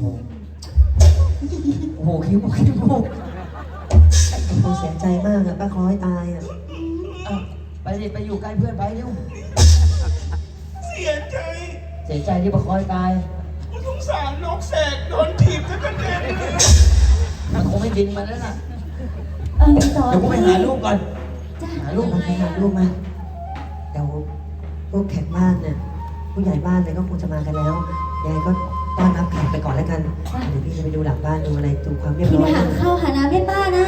โหโอ้โหคิ้วมุกคิ้วมุกโอ้เสียใจมากอะป้าคล้อยตายอะอะไปดิไปอยู่ใกล้เพื่อนไปเร็วเสียใจเสียใจที่ประคอยตายกูสงสารน้องแสกโดนถีบซะกระเด็นเลยมันคงไม่บินมาแล้วน่ะเออสอนเดี๋ยวกูไปหาลูกก่อน จ้าหาลูกมาไปหาลูกมาเดี๋ยวพวกแขกบ้านเนี่ยผู้ใหญ่บ้านเนี่ยก็คงจะมากันแล้วยายก็ ต้อนรับแขกไปก่อนแล้วกัน เดี๋ยวพี่จะไปดูหลังบ้านดูอะไรดูความเรียบพี่ร้ไปอยหาข้าวหาน้ำให้ป้านะ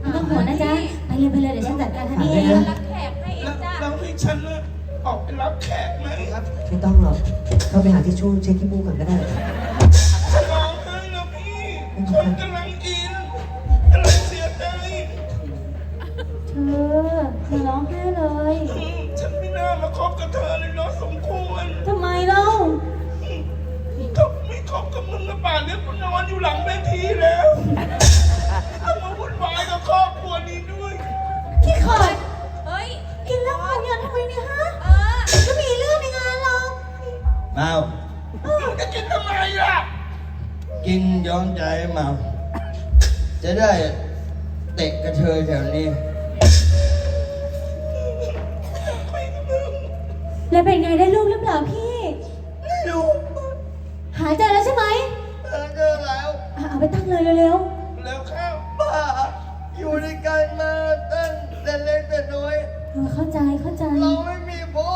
ไม่ต้องห่วงนะจ๊ะ ไปเลยไปเลยเดี๋ยวฉันจัดการให้เองแล้วแล้วให้ฉันน่ะออกไปรับแขกไหมไม่ต้องหรอกเข้าไปหาที่ช่วยเช็คที่มูกก่อนก็ได้ ฉันร้องไห้นะพี่ฉันกำลังอินกำลังเสียใจเธออย่าร้องไห้เลย อืมฉันไม่น่ามาคบกับเธอเลยเนาะสมควร ทำไมเล่าถ้าไม่ คบกับมึงกับป่านนี้กูนอนอยู่หลังเวทีแล้วต้องมาวุ่นวายกับครอบครัวนี้ด้วยขี้ขอดเฮ้ย กินเหล้าหมดเงินทำไมเนี่ยฮะ เออ ก็มีเรื่องในงานหรอกเมามึงจะกินทำไมล่ะ กินย้อมใจเมา จะได้เตะกระเทยแถวนี้ แล้วเป็นไงได้ลูกหรือเปล่าพี่ลูก หาเจอแล้วใช่ไหมเจอแล้วอะเอาไปตั้งเลยเร็วแล้วข้าวป้าอยู่ด้วยกันมาตั้งแต่เล็กแต่น้อย ๆเออเข้าใจเข้าใจเราไม่มีพ่อ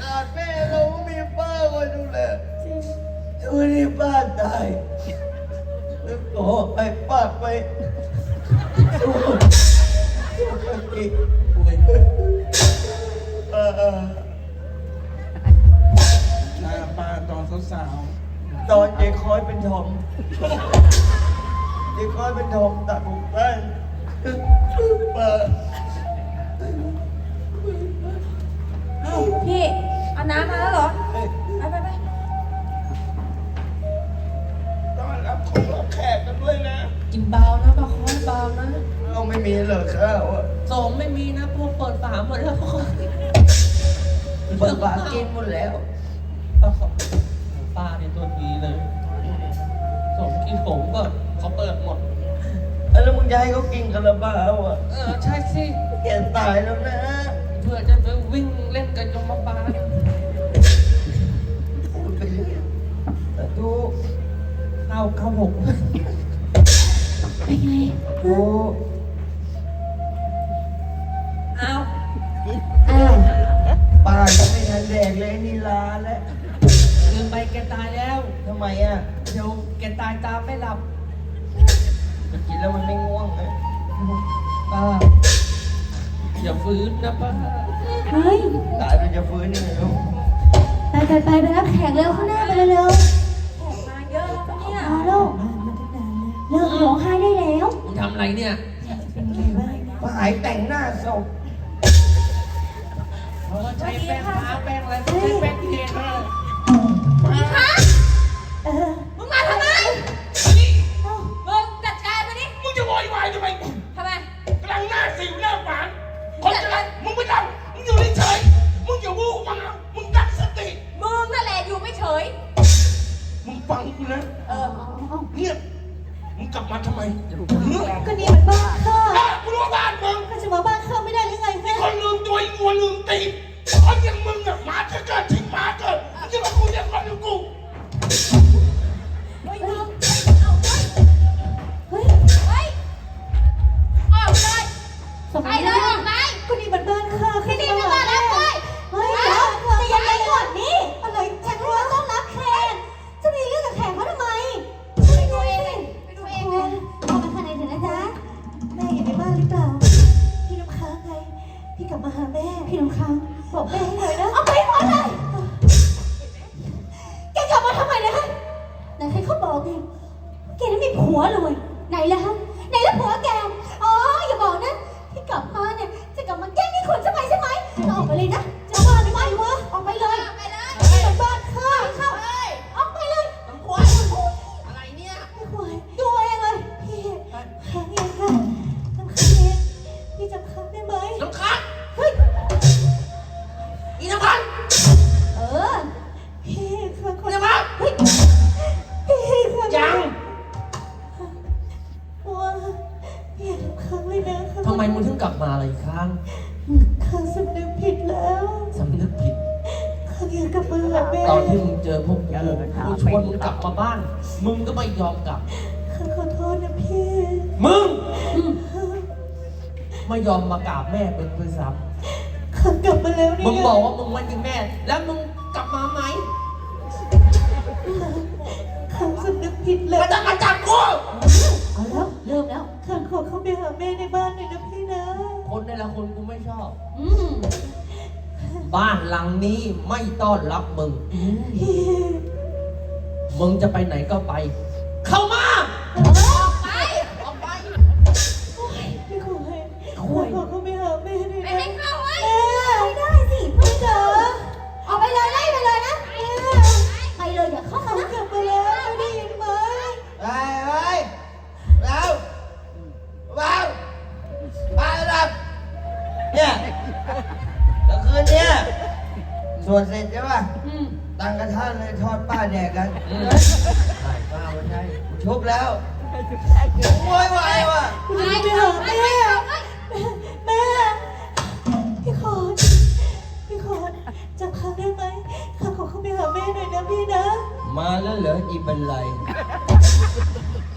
ขาดแม่เราไม่มีป้าคอยดูแลอยู่ที่บ้านตายแล้วขอให้ป้าไปสู้สู้กันอีกป่วยเออหน้าป้าตอนสาว ตอนยายคอยเป็นทอมยายคอยเป็นทอมตัดผมสั้นป้าเอ้าพี่ เอาน้ำมาแล้วเหรอ ไปไปไปๆต้อนรับของรับแขกกันด้วยนะ กินเบานะปลาคอยเบานะเราไม่มีเหรอข้าวอะสมไม่มีนะพวกเปิดฝาหมดแล้วปลาคอยเปิดฝากินหมดแล้ว กินผมก็เขาเปิดหมด แล้วมึงจะให้เขากินคาราบาวอะเออใช่สิแกตายแล้วนะ เพื่อจะไปวิ่งเล่นกันยมบาลพูดไปเรื่อยแต่ดูเข้าเข้าหกเป็นไงโอ้เอาอ้าวป้ายังไม่ทันแดกเลยนี่ลาแล้วลืมไปแกตายแล้วทำไมอะ เดี๋ยวแกตายตามไม่หลับมันกินแล้วมันไม่ง่วงเลยป้าอย่าฟื้นนะป้าเฮ้ย ตายมันจะฟื้นยังไงลูกไปไปไปไปรับแขกเร็วข้างหน้าไปเร็วมาเยอะแล้วเนี่ยๆมาลูกเลิกร้องไห้ได้แล้วมึงทำอะไรเนี่ยป้าหายแต่งหน้าศพเพราะว่าใช้แป้งทาแป้งอะไรไม่ใช้แป้งเทนะเอ ง กลับมาหาแม่ พี่น้ำค้างบอกแม่ให้หน่อยนะ มึงถึงกลับมาอะไรอีกครั้งข้าสำนึกผิดแล้วสำนึกผิด ข้าอยากกลับมาหาแม่ตอนที่มึงเจอพวกกูกูชวนมึงกลับมาบ้าน มึงก็ไม่ยอมกลับ ข้าขอโทษนะพี่ มึง ไม่ยอมมากราบแม่เป็นเพื่อนซ้ข้ากลับมาแล้วำเนี่มึยงบอกว่ามึงมันยิงแม่ แล้วมึงกลับมาไหมข้าสำนึกผิดแล้มาวจะมาจับกูเอาแล้ว อเข้าไปหาแม่ในบ้านหน่อยนะพี่นะ คนในละคนกูไม่ชอบ อืมบ้านหลังนี้ไม่ต้อนรับมึงพี่มึงจะไปไหนก็ไป เข้ามา มาแล้วเหรออีเป็นไร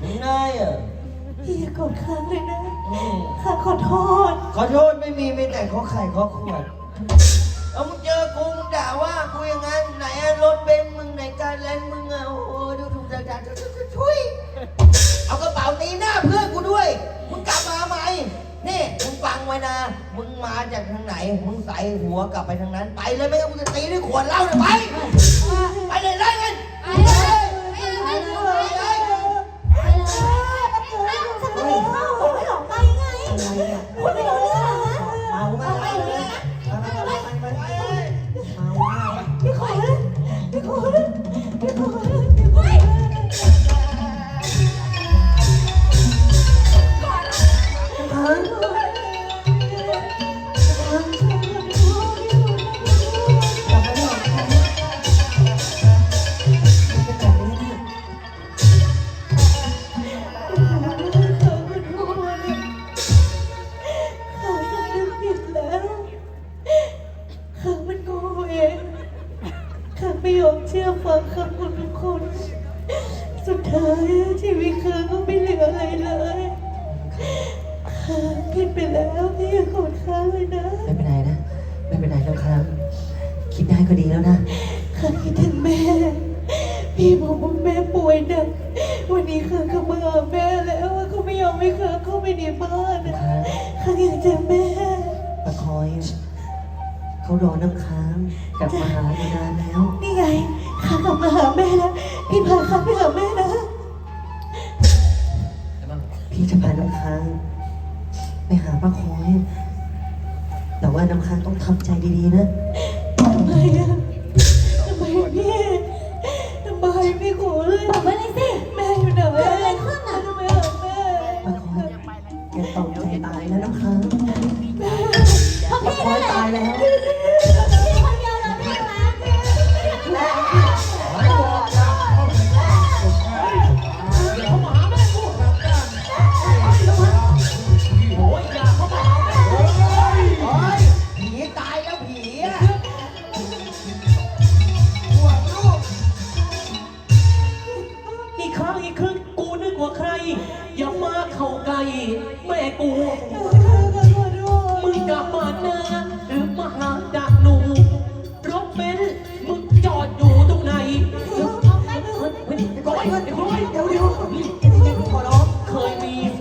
มึงไงอะพี่อย่าโกรธข้าเลยนะอืมข้าขอโทษ ขอโทษไม่มีมีแต่ขอไข่ขอขวดเอามึงเจอกูมึงด่าว่ากูอย่างนั้นไหนอะรถเบนซ์มึงไหนการแลนด์มึงอะโอ้โหดูถูกด่าด่าช่วยช่วยเอากระเป๋าตีหน้าเพื่อนกูด้วย มึงกลับมาไหมนี่มึงฟังไว้นะ มึงมาจากทางไหน มึงใส่หัวกลับไปทางนั้น ไปเลยไม่งั้นกูจะตีด้วยขวดเหล้าเนี่ยไป ไปเลยไล่กันไป ได้ก็ดีแล้วนะข้าคิดถึงแม่ พี่บอกว่าแม่ป่วยหนักวันนี้ข้าก็มาหาแม่แล้วเขาไม่ยอมให้ข้าเข้าไปในบ้านนะข้าอยากเจอแม่ประคอย เขารอน้ำค้างกลับมาหาอยู่นานแล้ว นี่ไงข้ากลับมาหาแม่แล้วพี่พาข้าไปหาแม่นะพี่จะพาน้ำค้างไปหาป้าคอย แต่ว่าน้ำค้างต้องทำใจดีๆนะ น้ำค้างเพราะป้าพี่คอนั่ยนแหละ ตายแล้ว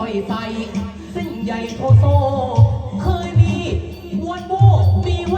มีไฟใสเส้นใหญ่โทโซ เคยมีวันโบมีวัน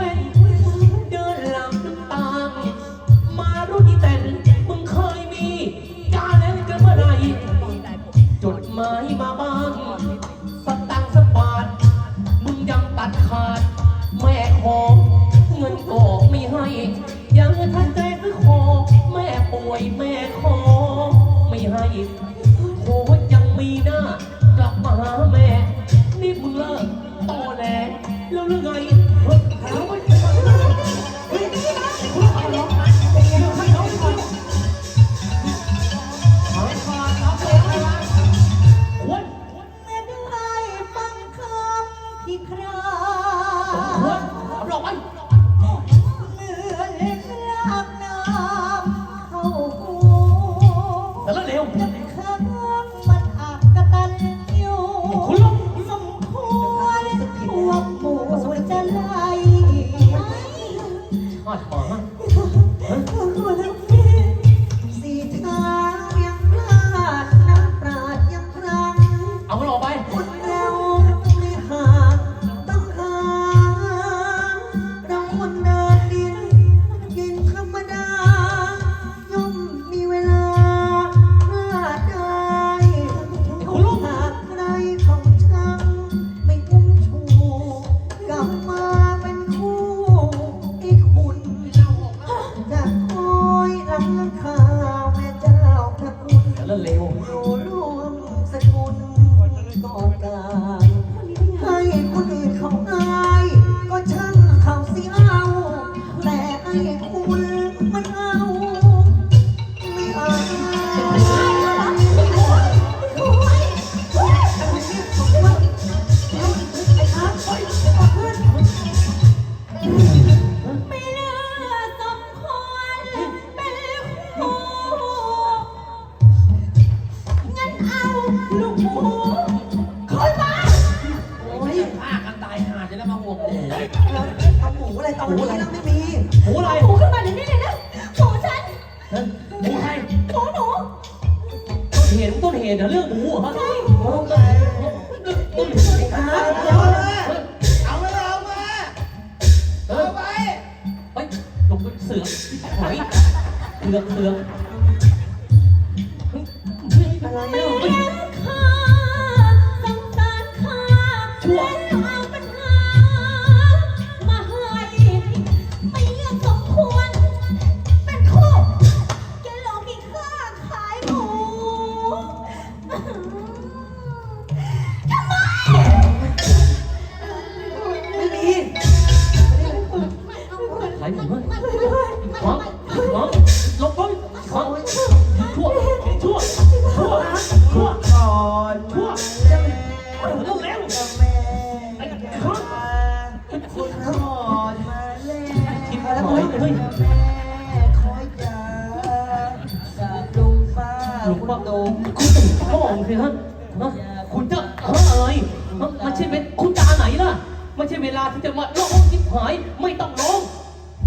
หายไม่ต้องร้อง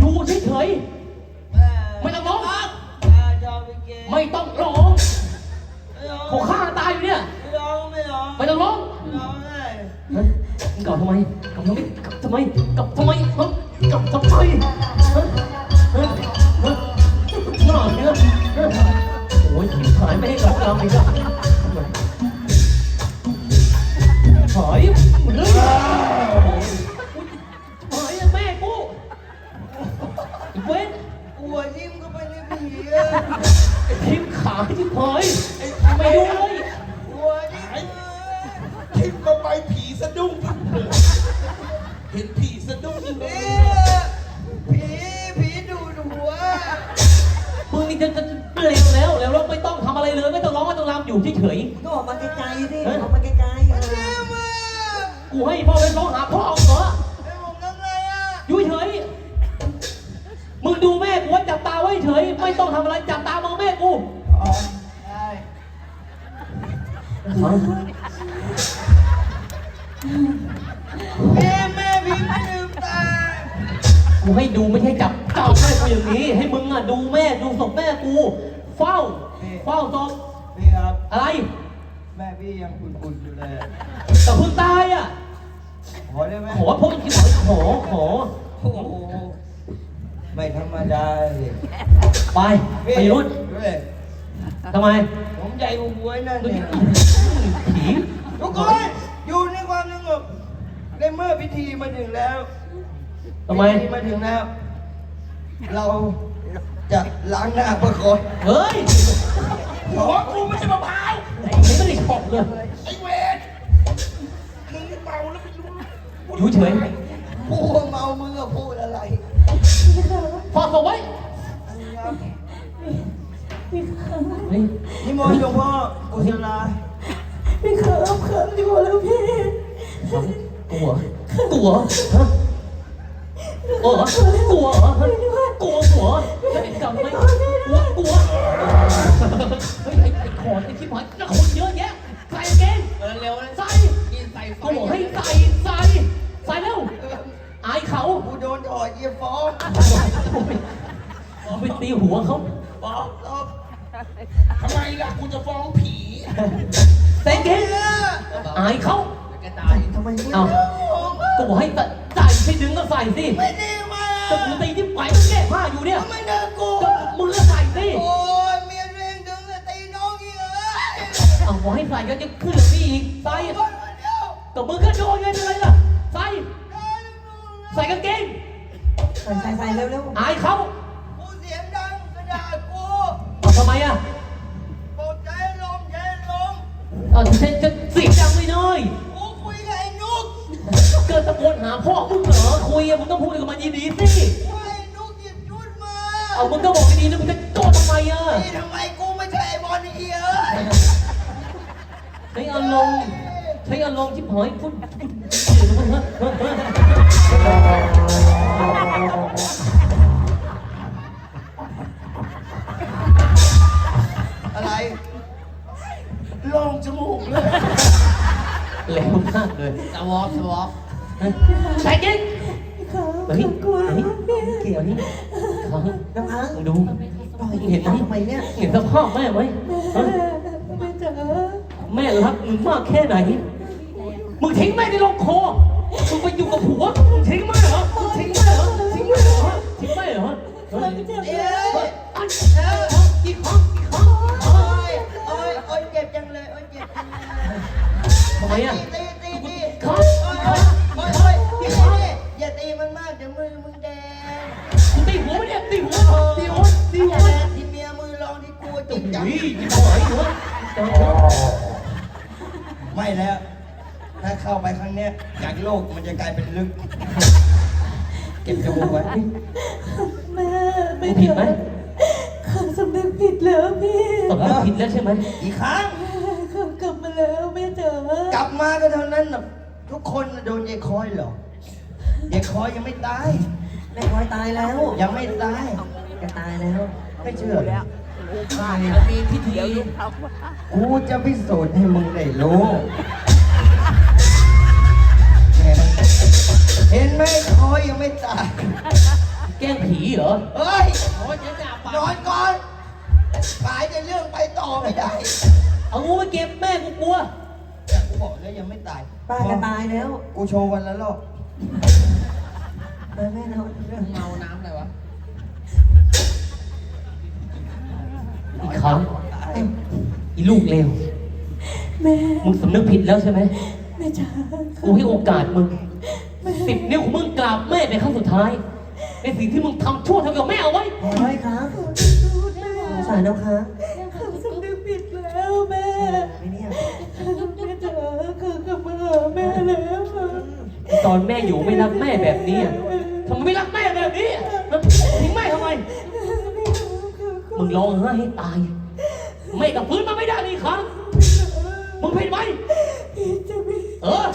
ดูเฉยๆไม่ต้องร้องจอมเกไม่ต้องร้องเขาฆ่าตายอยู่เนี่ยไม่ร้องไม่ร้องไม่ต้องร้องร้องไห้ฮะมึงกลับทำไมกลับทำไมกลับทำไมกลับทำไมฮะกลับทำไมฮะฮะฮะหน้าเนี่ยฮะโอ้ยทิพหายไม่ให้กลับกลางอีกแล้วหายหมดเลยาทิพหายไม่ดูเลยกลัวยิ้มทิมก็ไปผีสะดุ้งเห็นผีสะดุ้งอยู่เนี่เนี่ยยผีผีดูดหัวมึงนี่จะจะเร็วแล้วเร็วแล้วไม่ต้องทำอะไรเลยไม่ต้องร้องไม่ต้องรำอยู่เฉยก็ออกมาไกลๆสิออกมาไกลๆเออเจ็บอะๆกูให้พ่อไปร้องหาพ่อเอาเหรอไอ้ แม่แม่พี่ไม่ลืมตากูให้ดูไม่ใช่จับเจ้าแม่กูอย่างนี้ ให้มึงอะดูแม่ดูศพแม่กู เฝ้า เฝ้าศพพี่ครับ อะไร แม่พี่ยังอุ่นๆอยู่เลย แต่คุณตายอะ ขอได้ไหมขอพวกที่ขอขอขอ โอ้โหไม่ธรรมดาสิไปไปรุ่นเว้ยทำไม ผมใหญ่กว่าหวยนั่นเนี่ยผี ทุกคนอยู่ในความสงบในเมื่อพิธีมาถึงแล้วทำไม พิธีมาถึงแล้ว เราจะล้างหน้าประกอนเฮ้ยหัวกูไม่ใช่มะพร้าวไอ้ไม่ได้ชอบเลยไอ้เวรมึงนี่เมาแล้วไม่รู้อยู่เฉยพูดเมามึงก็พูดอะไรฝากศพไว้เฮ้ยนิมนต์หลวงพ่อกุศลา พี่เขิมเขิมอยู่แล้วพี่กลัวกลัวฮะกลัวเหรอกลัวเหรอฮะกลัวหัวจะเห็นกรรมไหมกลัวกลัวเฮ้ยไอ้ไอ้ถอดไอ้ที่หมายแล้วคนเยอะแยะใส่กางเกงเออเร็วนะใส่กินใส่ไฟก็บอกให้ใส่ใส่ใส่เร็วอายเขากูโดนถอดเยียฟ้องไปตีหัวเขาฟองตบทำไมล่ะกูจะฟ้องผี ใส่กางเกงอายเขาแกตายทำไมไม่เอาก็บอกให้ใส่ใส่ดึงก็ใส่สิไม่ดีมาก็กูตีที่ไหวมันแก้ผ้าอยู่เนี่ยทำไมเดินกูก็มึงก็ใส่สิโอ้ยเมียเร่งดึงเลยตีน้องอีกเอ้ยเอาบอกให้ใส่ก็จะขึ้นแล้วนี่อีกใส่คนเดียวก็มึงก็โดนไงเป็นไรล่ะใส่ใส่กางเกงใส่ใส่ใส่เร็วเร็วอายเขากูเสียงดังกระดาษกูเอาทำไมอะ ปวดใจลมใจลม เอาจะจะเสียงดังไม่น้อยกูคุยกับไอ้นุกเกิดตะโกนหาพ่อมึงเหรอคุยอะมึงต้องพูดกับมันดีๆสิว่าไอ้นุกหยิบชุดมาเอามึงก็บอกดีๆแล้วมึงจะโกรธทำไมอะนี่ทำไมกูไม่ใช่ไอ้บอลอีเอ้ยใช้อารมณ์ใช้อารมณ์ชิบหายพูด แรงมากเลยสวอปสวอปใส่เก่งเฮ้ยเฮ้ยเกี่ยวนี่เขาน้ำค้างดูปล่อยเห็นไหมทำไมเนี่ยเห็นสภาพแม่ไหมฮะแม่รักมึงมากแค่ไหน มึงทิ้งแม่ในโรงคอมึงไปอยู่กับผัวมึงทิ้งแม่เหรอมึงทิ้งแม่เหรอทิ้งแม่เหรอฮะทิ้งแม่เหรอฮะเฮ้ยเอ้ยอันเอ้ยอีกครั้งอีกครั้งโอ้ยโอ้ยโอ้ยเจ็บจังเลยโอ้ยเจ็บจังเลยทำไมอะ ตีตีตีครับยโอ้ยโอ้ยโอ้ยพี่พี่อย่าตีมันมากเดี๋ยวมือมึงแดงมึงตีหัวไม่ได้ตีหัวตีหัวตีหัวแดงที่เมียมือลองที่กูจริงจัง อุ้ยยิ่งหายหัวเดี๋ยวไม่แล้ว ถ้าเข้าไปครั้งเนี้ยจากโลกมันจะกลายเป็นลึก เก็บจมูกไว้ แม่ไมึงผิดไหมข้าสำนึกผิดแล้วพี่สำนึกผิดแล้วใช่ไหม อีกครั้ง กลับมาก็เท่านั้นน่ะทุกคนน่ะโดนยายคอยหรอกยายคอยยังไม่ตาย แม่คอยตายแล้วยังไม่ตาย แกตายแล้ว ไม่เชื่อเหรอมีพิธีกูจะพิสูจน์ให้มึงได้รู้แหมเห็นไหมคอยยังไม่ตาย แกล้งผีเหรอ เฮ้ยนอนก่อนขายในเรื่องไปต่อไม่ได้ เอางูมาเก็บแม่กูกลัวแต่ กูบอกแล้วยังไม่ตายป้าแกตายแล้วกูโชว์วันละรอบเออแม่เราเรื่องเมาน้ำอะไรวะอีกครั้งอีลูกเลวแม่ มึงสำนึกผิดแล้วใช่ไหมแม่จ๋ากูให้โอกาสมึงสิบนิ้วของมึงกราบแม่เป็นครั้งสุดท้าย ในสิ่งที่มึงทำชั่วทำกับแม่เอาไว้ ขอร้อยครับขอโทษแม่สงสารน้ำค้างข้าสำนึกผิดแล้วแม่ ไม่เนี่ย แม่จ๋าข้ากลับมาหาแม่แล้วค่ะตอนแม่อยู่ไม่รักแม่แบบนี้อะทำไมไม่รักแม่แบบนี้อะทิ้งแม่ทำไมมึงร้องไห้ให้ตายแม่กับพื้นมาไม่ได้นี่ครั้งมึงผิดไหม พี่จะไม่เออ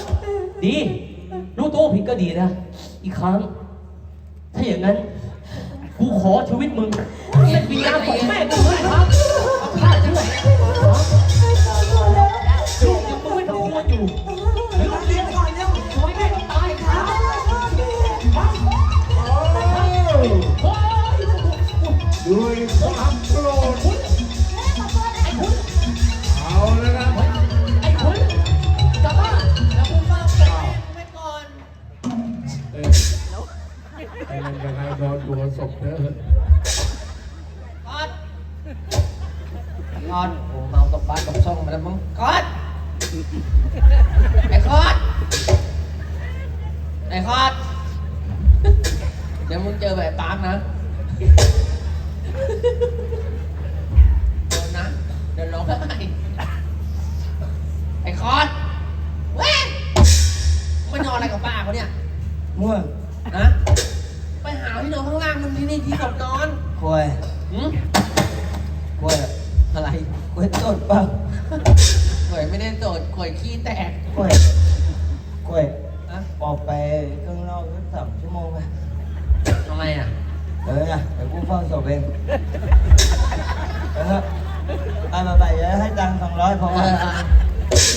ดี รู้ตัวผิดก็ดีนะ อีกครั้ง ถ้าอย่างนั้น กูขอชีวิตมึงเป็นวิญญาณของแม่กูเลยครับเอาผ้าที่ไหนลูกยังมึงไม่ต้องกลัวอยู่ ลูกเลี้ยงก่อนแล้วขอให้แม่ต้องตายครับด้วยความโกรธเอาแล้วนะไอ้คุณกลับบ้านแล้วกูมาแม่ไปก่อนเอ้ยไอ้นั่นยังไงโดนตัวศพเด้อกอดกอดโอ้เมาตบบ้านตบช่องมาแล้วมั้งกอดไอ้ ด้โดดข่อยขี้แตกควยควยนะออกไปข้างนอกสักสองชั่วโมงไปทำไมอะ เออนะเดี๋ยวกูเฝ้าศพเองเออเอามาไปเดี๋ยวให้ตังค์สองร้อยพอ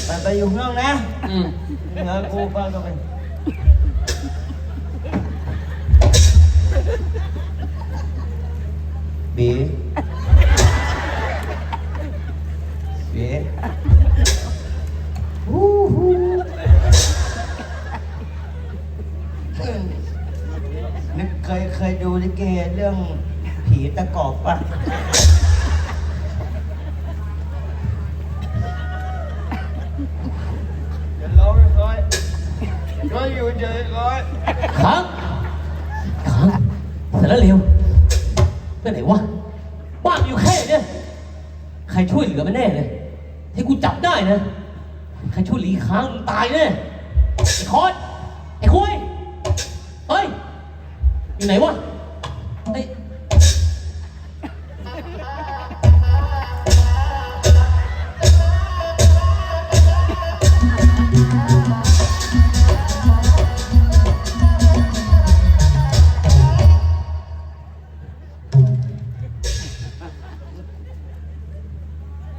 ไปไปอยู่ข้างนอกนะอืมเดี๋ยวกูฟังก็ไปบีบี ยเคยดูลิเกเรื่องผีตะกอบปะอย่าร้องร้อยก็อยู่เฉยร้อยค้างค้างเสร็จแล้วเร็วไปไหนวะบ้านอยู่แค่เนี่ยใครช่วยเหลือมันแน่เลยที่กูจับได้นะ ใครช่วยหลีค้างมึงตายแน่ไอ้คอน อยู่ไหนวะไอ้ย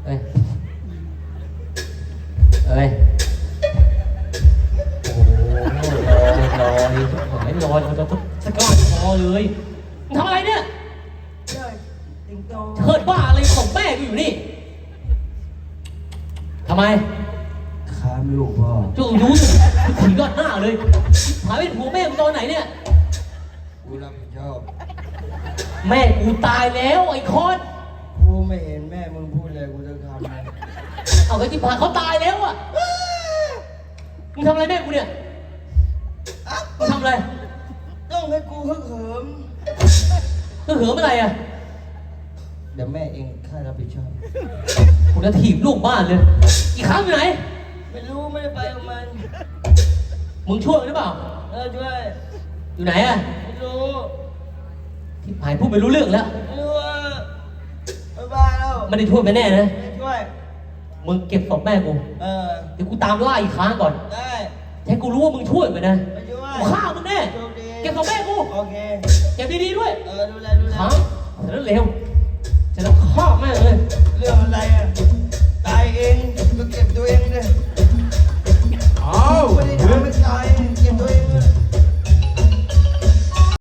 เอ้ย ปที่ผ่านเขาตายแล้วอะมึงทำอะไรแม่กูเนี่ยมึงทำอะไรต้องให้กูฮึกเหิมมึงเหิมอะไรอะเดี๋ยวแม่เองค่ารับผิดชอบ กูจะถีบลูกบ้านเลย อีกครั้งอยู่ไหน ไม่รู้ไม่ได้ไปกับมัน มึงช่วยมันหรือเปล่า เออช่วย อยู่ไหนอะไม่รู้ที่ผายพูดไม่รู้เรื่องแล้วไม่รู้ว่าไปบ้านแล้ว ไม่ได้ช่วยไปแน่นะไม่ช่วย มึงเก็บศพแม่กู เออ เดี๋ยวกูตามล่าอีกครั้งก่อนได้ให้กูรู้ว่ามึงช่วยไปนะไม่ช่วยกูฆ่ามึงแน่ โชคดีเก็บศพแม่กู โอเค เก็บดีๆด้วยเออ ดูแลดูแลครั้งเสร็จแล้วเร็วจะต้องฆ่าแม่งเลย เรื่องอะไรอะ ตายเองก็เก็บตัวเองเลยอ้าวไม่ได้ทำให้ตาย